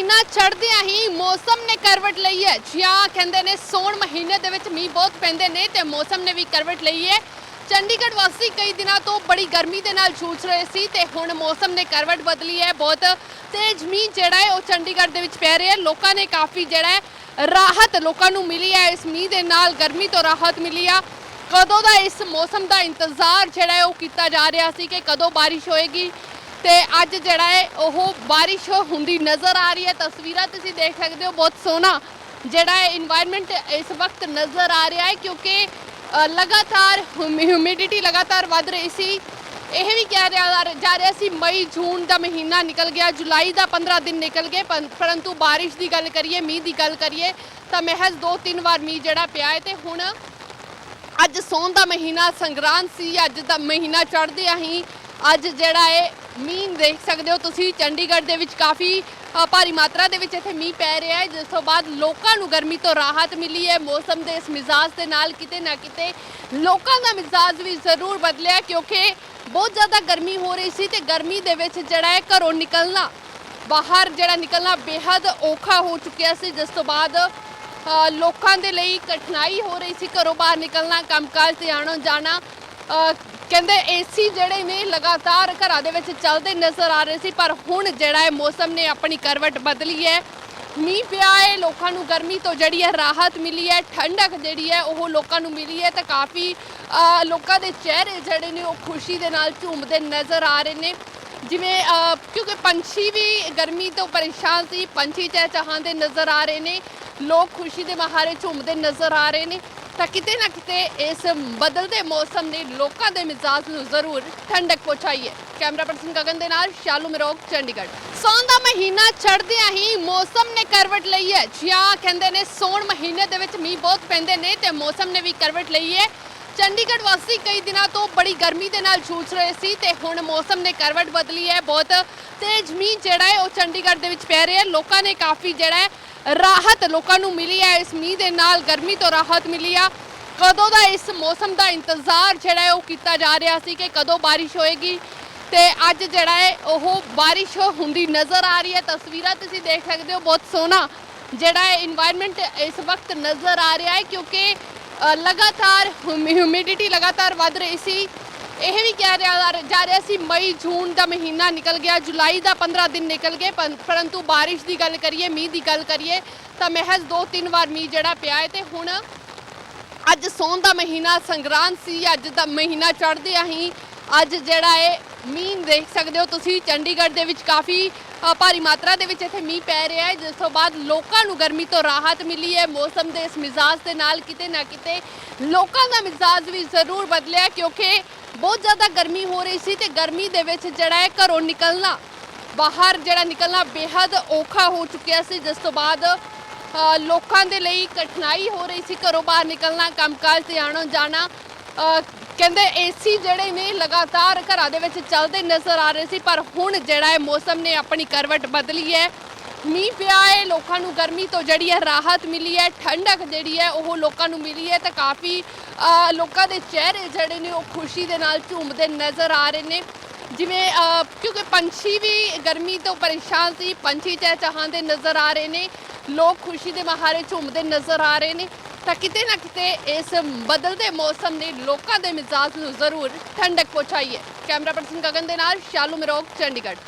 ਮਹੀਨਾ ਚੜ੍ਹਦਿਆਂ ਹੀ ਮੌਸਮ ਨੇ ਕਰਵਟ ਲਈ ਹੈ। ਜਿਆ ਕਹਿੰਦੇ ਨੇ ਸੌਣ ਮਹੀਨੇ ਦੇ ਵਿੱਚ ਮੀਂਹ ਬਹੁਤ ਪੈਂਦੇ ਨੇ ਤੇ ਮੌਸਮ ਨੇ ਵੀ ਕਰਵਟ ਲਈ ਹੈ। ਚੰਡੀਗੜ੍ਹ ਵਾਸੀ ਕਈ ਦਿਨਾਂ ਤੋਂ ਬੜੀ ਗਰਮੀ ਦੇ ਨਾਲ ਜੂਝ ਰਹੇ ਸੀ ਤੇ ਹੁਣ ਮੌਸਮ ਨੇ ਕਰਵਟ ਬਦਲੀ ਹੈ ਬਹੁਤ। ਤੇਜ਼ ਮੀਂਹ ਜਿਹੜਾ ਹੈ ਉਹ ਚੰਡੀਗੜ੍ਹ ਦੇ ਵਿੱਚ ਪੈ ਰਿਹਾ ਹੈ। ਲੋਕਾਂ ਨੇ ਕਾਫੀ ਜਿਹੜਾ ਹੈ ਰਾਹਤ ਲੋਕਾਂ ਨੂੰ ਮਿਲੀ ਹੈ। ਇਸ ਮੀਂਹ ਦੇ ਨਾਲ ਗਰਮੀ ਤੋਂ ਰਾਹਤ ਮਿਲੀ ਆ। ਕਦੋਂ ਦਾ ਇਸ ਮੌਸਮ ਦਾ ਇੰਤਜ਼ਾਰ ਜਿਹੜਾ ਹੈ ਉਹ ਕੀਤਾ ਜਾ ਰਿਹਾ ਸੀ ਕਿ ਕਦੋਂ ਬਾਰਿਸ਼ ਹੋਏਗੀ? ਤੇ ਅੱਜ ਜਿਹੜਾ ਹੈ, ਉਹ ਬਾਰਿਸ਼ ਹੁੰਦੀ ਨਜ਼ਰ ਆ ਰਹੀ ਹੈ। ਤਸਵੀਰਾਂ ਤੁਸੀਂ ਦੇਖ ਸਕਦੇ ਹੋ, ਬਹੁਤ ਸੋਹਣਾ ਜਿਹੜਾ ਹੈ এনवायरमेंट ਇਸ ਵਕਤ ਨਜ਼ਰ ਆ ਰਿਹਾ ਹੈ ਕਿਉਂਕਿ ਲਗਾਤਾਰ ਹਿਊਮਿਡਿਟੀ ਲਗਾਤਾਰ ਵਧ ਰਹੀ ਸੀ। ਇਹ ਵੀ ਕਿਹਾ ਜਾ ਰਿਹਾ ਸੀ, ਮਈ, ਜੂਨ ਦਾ ਮਹੀਨਾ ਨਿਕਲ ਗਿਆ, ਜੁਲਾਈ ਦਾ 15 ਦਿਨ ਨਿਕਲ ਗਏ ਪਰੰਤੂ ਬਾਰਿਸ਼ ਦੀ ਗੱਲ ਕਰੀਏ, ਮੀਂਹ ਦੀ ਗੱਲ ਕਰੀਏ, ਤਾਂ ਮਹਿਜ਼ ਦੋ ਤਿੰਨ ਵਾਰ ਮੀਂਹ ਜਿਹੜਾ ਪਿਆ ਹੈ ਤੇ ਹੁਣ ਅੱਜ ਸੌਣ ਦਾ ਮਹੀਨਾ ਸੰਗਰਾਂਦ ਸੀ, ਅੱਜ ਦਾ ਮਹੀਨਾ ਚੜ੍ਹਦੇ ਆਹੀਂ ਅੱਜ ਜਿਹੜਾ ਹੈ ਮੀਂਹ ਦੇਖ ਸਕਦੇ ਹੋ ਤੁਸੀਂ, ਚੰਡੀਗੜ੍ਹ ਦੇ ਵਿੱਚ ਕਾਫੀ ਭਾਰੀ ਮਾਤਰਾ ਦੇ ਵਿੱਚ ਇੱਥੇ ਮੀਂਹ ਪੈ ਰਿਹਾ ਹੈ। ਜਿਸ ਤੋਂ ਬਾਅਦ ਲੋਕਾਂ ਨੂੰ ਗਰਮੀ ਤੋਂ ਰਾਹਤ ਮਿਲੀ ਹੈ। ਮੌਸਮ ਦੇ ਇਸ ਮਿਜ਼ਾਜ ਦੇ ਨਾਲ ਕਿਤੇ ਨਾ ਕਿਤੇ ਲੋਕਾਂ ਦਾ ਮਿਜ਼ਾਜ ਵੀ ਜ਼ਰੂਰ ਬਦਲਿਆ ਕਿਉਂਕਿ ਬਹੁਤ ਜ਼ਿਆਦਾ ਗਰਮੀ ਹੋ ਰਹੀ ਸੀ ਤੇ ਗਰਮੀ ਦੇ ਵਿੱਚ ਜਿਹੜਾ ਹੈ ਘਰੋਂ ਨਿਕਲਣਾ, ਬਾਹਰ ਜਿਹੜਾ ਨਿਕਲਣਾ ਬੇहद ਔਖਾ ਹੋ ਚੁੱਕਿਆ ਸੀ। ਜਿਸ ਤੋਂ ਬਾਅਦ ਲੋਕਾਂ ਦੇ ਲਈ ਕਠਿਨਾਈ ਹੋ ਰਹੀ ਸੀ। ਘਰੋਂ ਬਾਹਰ ਨਿਕਲਣਾ, ਕੰਮਕਾਜ ਤੇ ਆਉਣਾ ਜਾਣਾ ਕਹਿੰਦੇ ਏਸੀ ਜਿਹੜੇ ਨੇ ਲਗਾਤਾਰ ਘਰਾਂ ਦੇ ਵਿੱਚ ਚੱਲਦੇ ਨਜ਼ਰ ਆ ਰਹੇ ਸੀ, ਪਰ ਹੁਣ ਜਿਹੜਾ ਹੈ ਮੌਸਮ ਨੇ ਆਪਣੀ ਕਰਵਟ ਬਦਲੀ ਹੈ। ਮੀਂਹ ਪਿਆ ਹੈ, ਲੋਕਾਂ ਨੂੰ ਗਰਮੀ ਤੋਂ ਜਿਹੜੀ ਹੈ ਰਾਹਤ ਮਿਲੀ ਹੈ, ਠੰਡਕ ਜਿਹੜੀ ਹੈ ਉਹ ਲੋਕਾਂ ਨੂੰ ਮਿਲੀ ਹੈ ਤਾਂ ਕਾਫੀ ਲੋਕਾਂ ਦੇ ਚਿਹਰੇ ਜਿਹੜੇ ਨੇ ਉਹ ਖੁਸ਼ੀ ਦੇ ਨਾਲ ਝੂਮਦੇ ਨਜ਼ਰ ਆ ਰਹੇ ਨੇ। ਜਿਵੇਂ ਕਿਉਂਕਿ ਪੰਛੀ ਵੀ ਗਰਮੀ ਤੋਂ ਪਰੇਸ਼ਾਨ ਸੀ, ਪੰਛੀ ਚਹਿਚਹਾਉਂਦੇ ਨਜ਼ਰ ਆ ਰਹੇ ਨੇ, ਲੋਕ ਖੁਸ਼ੀ ਦੇ ਮਾਰੇ ਝੂਮਦੇ ਨਜ਼ਰ ਆ ਰਹੇ ਨੇ। ਤਾਂ ਕਿਤੇ ਨਾ ਕਿਤੇ ਇਸ ਬਦਲਦੇ ਮੌਸਮ ਨੇ ਲੋਕਾਂ ਦੇ ਮਿਜ਼ਾਜ ਨੂੰ ਜ਼ਰੂਰ ਠੰਡਕ ਪਹੁੰਚਾਈ ਹੈ। ਕੈਮਰਾ ਪਰਸਨ ਗਗਨ ਦੇ ਨਾਲ ਸ਼ਾਲੂ ਮਰੋਗ, ਚੰਡੀਗੜ੍ਹ। ਸੌਣ ਦਾ ਮਹੀਨਾ ਚੜ੍ਹਦਿਆਂ ਹੀ ਮੌਸਮ ਨੇ ਕਰਵਟ ਲਈ ਹੈ। ਜਿਆ ਕਹਿੰਦੇ ਨੇ ਸੌਣ ਮਹੀਨੇ ਦੇ ਵਿੱਚ ਮੀਂਹ ਬਹੁਤ ਪੈਂਦੇ ਨੇ ਤੇ ਮੌਸਮ ਨੇ ਵੀ ਕਰਵਟ ਲਈ ਹੈ। ਚੰਡੀਗੜ੍ਹ ਵਾਸੀ ਕਈ ਦਿਨਾਂ ਤੋਂ ਬੜੀ ਗਰਮੀ ਦੇ ਨਾਲ ਜੂਝ ਰਹੇ ਸੀ ਤੇ ਹੁਣ ਮੌਸਮ ਨੇ ਕਰਵਟ ਬਦਲੀ ਹੈ ਬਹੁਤ। ਤੇਜ਼ ਮੀਂਹ ਜਿਹੜਾ ਹੈ ਉਹ ਚੰਡੀਗੜ੍ਹ ਦੇ ਵਿੱਚ ਪੈ ਰਿਹਾ ਹੈ। ਲੋਕਾਂ ਨੇ ਕਾਫੀ ਜਿਹੜਾ ਹੈ ਰਾਹਤ ਲੋਕਾਂ ਨੂੰ ਮਿਲੀ ਹੈ। ਇਸ ਮੀਂਹ ਦੇ ਨਾਲ ਗਰਮੀ ਤੋਂ ਰਾਹਤ ਮਿਲੀ ਆ। ਕਦੋਂ ਦਾ ਇਸ ਮੌਸਮ ਦਾ ਇੰਤਜ਼ਾਰ ਜਿਹੜਾ ਹੈ ਉਹ ਕੀਤਾ ਜਾ ਰਿਹਾ ਸੀ ਕਿ ਕਦੋਂ ਬਾਰਿਸ਼ ਹੋਏਗੀ? ਤੇ ਅੱਜ ਜਿਹੜਾ ਹੈ ਉਹ ਬਾਰਿਸ਼ ਹੁੰਦੀ ਨਜ਼ਰ ਆ ਰਹੀ ਹੈ। ਤਸਵੀਰਾਂ ਤੁਸੀਂ ਦੇਖ ਸਕਦੇ ਹੋ। ਬਹੁਤ ਸੋਹਣਾ ਜਿਹੜਾ ਹੈ এনवायरमेंट ਇਸ ਵਕਤ ਨਜ਼ਰ ਆ ਰਿਹਾ ਹੈ ਕਿਉਂਕਿ ਲਗਾਤਾਰ ਹਿਊਮਿਡਿਟੀ ਲਗਾਤਾਰ ਵੱਧ ਰਹੀ ਸੀ। ਇਹ ਵੀ ਕਿਹਾ ਜਾ ਰਿਹਾ ਸੀ ਮਈ, ਜੂਨ ਦਾ ਮਹੀਨਾ ਨਿਕਲ ਗਿਆ, ਜੁਲਾਈ ਦਾ 15 ਦਿਨ ਨਿਕਲ ਗਏ, ਪੰ- ਪਰੰਤੂ ਬਾਰਿਸ਼ ਦੀ ਗੱਲ ਕਰੀਏ, ਮੀਂਹ ਦੀ ਗੱਲ ਕਰੀਏ, ਤਾਂ ਮਹਿਜ਼ ਦੋ ਤਿੰਨ ਵਾਰ ਮੀਂਹ ਜਿਹੜਾ ਪਿਆ ਹੈ ਤੇ ਹੁਣ ਅੱਜ ਸੌਣ ਦਾ ਮਹੀਨਾ ਸੰਗਰਾਂਦ ਸੀ, ਅੱਜ ਦਾ ਮਹੀਨਾ ਚੜ੍ਹਦਿਆਂ ਹੀ ਅੱਜ ਜਿਹੜਾ ਹੈ ਮੀਂਹ ਦੇਖ ਸਕਦੇ ਹੋ ਤੁਸੀਂ, ਚੰਡੀਗੜ੍ਹ ਦੇ ਵਿੱਚ ਕਾਫੀ ਭਾਰੀ ਮਾਤਰਾ ਦੇ ਵਿੱਚ ਇੱਥੇ ਮੀਂਹ ਪੈ ਰਿਹਾ ਹੈ, ਜਿਸ ਤੋਂ ਬਾਅਦ ਲੋਕਾਂ ਨੂੰ ਗਰਮੀ ਤੋਂ ਰਾਹਤ ਮਿਲੀ ਹੈ, ਮੌਸਮ ਦੇ ਇਸ ਮਿਜ਼ਾਜ ਦੇ ਨਾਲ ਕਿਤੇ ਨਾ ਕਿਤੇ ਲੋਕਾਂ ਦਾ ਮਿਜ਼ਾਜ ਵੀ ਜ਼ਰੂਰ ਬਦਲਿਆ, ਕਿਉਂਕਿ ਬਹੁਤ ਜ਼ਿਆਦਾ ਗਰਮੀ ਹੋ ਰਹੀ ਸੀ ਤੇ ਗਰਮੀ ਦੇ ਵਿੱਚ ਜਿਹੜਾ ਹੈ ਘਰੋਂ ਨਿਕਲਣਾ ਬਾਹਰ ਜਿਹੜਾ ਨਿਕਲਣਾ ਬੇहद ਔਖਾ ਹੋ ਚੁੱਕਿਆ ਸੀ। ਜਿਸ ਤੋਂ ਬਾਅਦ ਲੋਕਾਂ ਦੇ ਲਈ ਕਠਿਨਾਈ ਹੋ ਰਹੀ ਸੀ ਘਰੋਂ ਬਾਹਰ ਨਿਕਲਣਾ ਕੰਮਕਾਜ ਤੇ ਆਉਣਾ ਜਾਣਾ। ਅ, ਕਹਿੰਦੇ ਏਸੀ ਜਿਹੜੇ ਨੇ ਲਗਾਤਾਰ ਘਰਾਂ ਦੇ ਵਿੱਚ ਚੱਲਦੇ ਨਜ਼ਰ ਆ ਰਹੇ ਸੀ ਪਰ ਹੁਣ ਜਿਹੜਾ ਹੈ ਮੌਸਮ ਨੇ ਆਪਣੀ ਕਰਵਟ ਬਦਲੀ ਹੈ। ਮੀਂਹ ਪਿਆ ਹੈ ਲੋਕਾਂ ਨੂੰ ਗਰਮੀ ਤੋਂ ਜਿਹੜੀ ਹੈ ਰਾਹਤ ਮਿਲੀ ਹੈ, ਠੰਡਕ ਜਿਹੜੀ ਹੈ ਉਹ ਲੋਕਾਂ ਨੂੰ ਮਿਲੀ ਹੈ ਤਾਂ ਕਾਫੀ ਲੋਕਾਂ ਦੇ ਚਿਹਰੇ ਜਿਹੜੇ ਨੇ ਉਹ ਖੁਸ਼ੀ ਦੇ ਨਾਲ ਝੂਮਦੇ ਨਜ਼ਰ ਆ ਰਹੇ ਨੇ। ਜਿਵੇਂ ਕਿਉਂਕਿ ਪੰਛੀ ਵੀ ਗਰਮੀ ਤੋਂ ਪਰੇਸ਼ਾਨ ਸੀ, ਪੰਛੀ ਚਹਿਚਹਾਉਂਦੇ ਨਜ਼ਰ ਆ ਰਹੇ ਨੇ, ਲੋਕ ਖੁਸ਼ੀ ਦੇ ਮਾਰੇ ਝੂਮਦੇ ਨਜ਼ਰ ਆ ਰਹੇ ਨੇ। ਤਾਂ ਕਿਤੇ ਨਾ ਕਿਤੇ ਇਸ ਬਦਲਦੇ ਮੌਸਮ ਨੇ ਲੋਕਾਂ ਦੇ ਮਿਜ਼ਾਜ ਨੂੰ ਜ਼ਰੂਰ ਠੰਡਕ ਪਹੁੰਚਾਈ ਹੈ। ਕੈਮਰਾ ਪਰਸਨ ਗਗਨ ਦੇ ਨਾਲ, ਸ਼ਾਲੂ ਮਰੋਗ, ਚੰਡੀਗੜ੍ਹ।